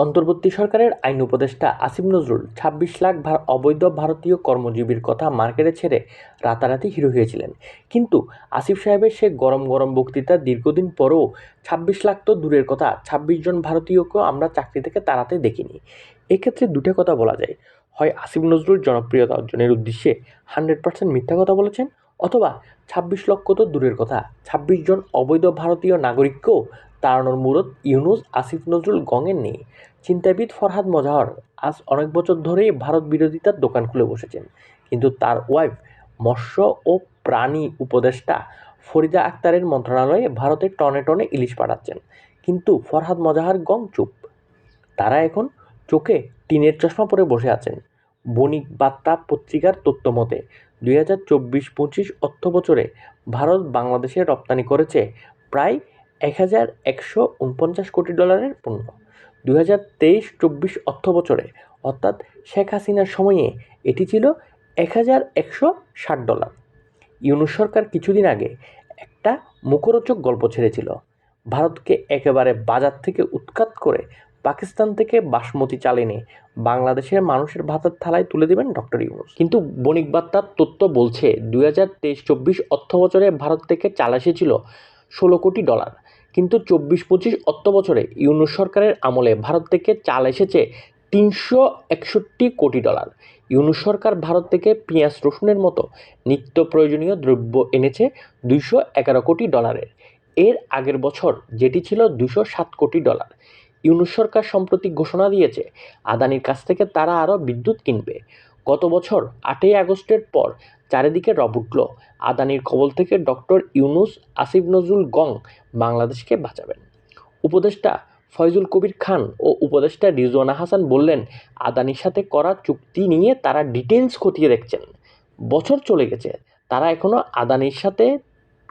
অন্তর্বর্তী সরকারের আইন উপদেষ্টা আসিফ নজরুল ছাব্বিশ লাখ ভা- অবৈধ ভারতীয় কর্মজীবীর কথা মার্কেটে ছেড়ে রাতারাতি হিরো হয়েছিলেন। কিন্তু আসিফ সাহেবের সে গরম গরম বক্তৃতা দীর্ঘদিন পরেও ছাব্বিশ লাখ তো দূরের কথা, ছাব্বিশ জন ভারতীয়কেও আমরা চাকরি থেকে তাড়াতে দেখিনি। এক্ষেত্রে দুটো কথা বলা যায়। হয় আসিফ নজরুল জনপ্রিয়তা অর্জনের উদ্দেশ্যে হান্ড্রেড পার্সেন্ট মিথ্যা কথা বলেছেন অথবা ছাব্বিশ লক্ষ তো দূরের কথা, ছাব্বিশ জন অবৈধ ভারতীয় নাগরিককেও তাড়ানোর মূরত ইউনুস আসিফ নজরুল গঙের নেই। চিন্তাবিদ ফরহাদ মজাহর আজ অনেক বছর ধরেই ভারত বিরোধিতার দোকান খুলে বসেছেন। কিন্তু তার ওয়াইফ, মৎস্য ও প্রাণী উপদেষ্টা ফরিদা আক্তারের মন্ত্রণালয়ে ভারতে টনে টনে ইলিশ পাঠাচ্ছেন। কিন্তু ফরহাদ মজাহার গং চুপ। তারা এখন চোখে টিনের চশমা পরে বসে আছেন। বণিক বার্তা পত্রিকার তথ্য মতে, দুই হাজার চব্বিশ পঁচিশ অর্থ বছরে ভারত বাংলাদেশে রপ্তানি করেছে প্রায় এক হাজার একশো উনপঞ্চাশ কোটি ডলারের পণ্য। দু হাজার তেইশ চব্বিশ অর্থ বছরে, অর্থাৎ শেখ হাসিনার সময়ে এটি ছিল এক হাজার একশো ষাট ডলার। ইউনুস সরকার কিছুদিন আগে একটা মুখরোচক গল্প ছেড়েছিল। ভারতকে একেবারে বাজার থেকে উৎখাত করে পাকিস্তান থেকে বাসমতি চাল এনে বাংলাদেশের মানুষের ভাতের থালায় তুলে দেবেন ডক্টর ইউনুস। কিন্তু বণিক বার্তার তথ্য বলছে দুই হাজার তেইশ চব্বিশ অর্থ বছরে ভারত থেকে চাল এসেছিল ষোলো কোটি ডলার। কিন্তু চব্বিশ পঁচিশ অর্থ বছরে ইউনুস সরকারের আমলে ভারত থেকে চাল এসেছে তিনশো একষট্টি কোটি ডলার। ইউনুস সরকার ভারত থেকে পেঁয়াজ, রসুনের মতো নিত্য প্রয়োজনীয় দ্রব্য এনেছে দুইশো এগারো কোটি ডলারের। এর আগের বছর যেটি ছিল দুশো সাত কোটি ডলার। ইউনুস সরকার সম্প্রতি ঘোষণা দিয়েছে, আদানির কাছ থেকে তারা আরও বিদ্যুৎ কিনবে। গত বছর আটই আগস্টের পর চারিদিকে রব উঠল। আদানির কবল থেকে ডক্টর ইউনুস আসিফ নজরুল গং বাংলাদেশকে বাঁচাবেন। উপদেষ্টা ফয়জুল কবির খান ও উপদেষ্টা রিজওয়ানা হাসান বললেন, আদানির সাথে করা চুক্তি নিয়ে তারা ডিটেলস খতিয়ে দেখছেন। বছর চলে গেছে, তারা এখনও আদানির সাথে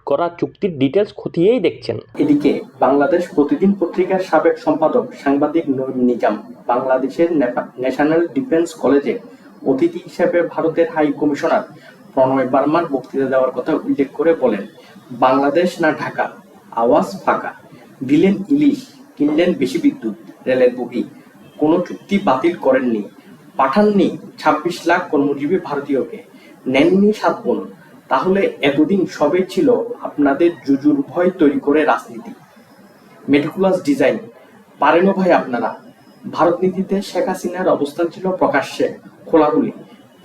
করা চুক্তির ডিটেলস খতিয়েই দেখছেন। এদিকে বাংলাদেশ প্রতিদিন পত্রিকার সাবেক সম্পাদক সাংবাদিক নঈম নিজাম বাংলাদেশের ন্যাশনাল ডিফেন্স কলেজে অতিথি হিসেবে ভারতের হাই কমিশনার প্রণয় বার্মার বক্তৃতা দেওয়ার কথা উল্লেখ করে বলেন, বাংলাদেশ না ঢাকা? আওয়াজ ফাঁকা। দিলেন ইলিশ, কিনলেন বেশি বিদ্যুৎ, রেলের বগি। কোনো চুক্তি বাতিল করেননি। পাঠাননি ছাব্বিশ লাখ কর্মজীবী ভারতীয়কে। নেননি সাত বোন। তাহলে এতদিন সবই ছিল আপনাদের জুজুর ভয় তৈরি করে রাজনীতি। Meticulous design. পারেনও ভাই আপনারা। ভারত নীতিতে শেখ হাসিনার অবস্থান ছিল প্রকাশ্যে। খোলাগুলি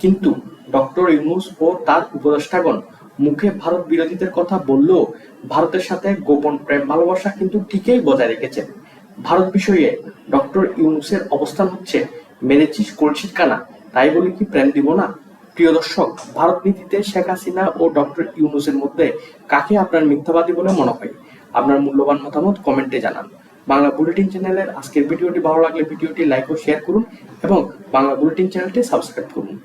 কিন্তু ডক্টর ইউনুস ও তার উপদেষ্টাগণ মুখে ভারত বিরোধীদের কথা বললেও ভারতের সাথে গোপন প্রেম ভালোবাসা কিন্তু ঠিকই বজায় রেখেছেন। ভারত বিষয়ে ডক্টর ইউনুসের অবস্থান হচ্ছে, মেরেছিস কলসির কানা, তাই বলে কি প্রেম দিব না? প্রিয় দর্শক, ভারত নীতিতে শেখ হাসিনা ও ডক্টর ইউনুসের মধ্যে কাকে আপনার মিথ্যাবাদী বলে মনে হয়? আপনার মূল্যবান মতামত কমেন্টে জানান। বাংলা বুলেটিন চ্যানেলের আজকের ভিডিওটি ভালো লাগলে ভিডিওটি লাইক ও শেয়ার করুন এবং বাংলা বুলেটিন চ্যানেলটি সাবস্ক্রাইব করুন।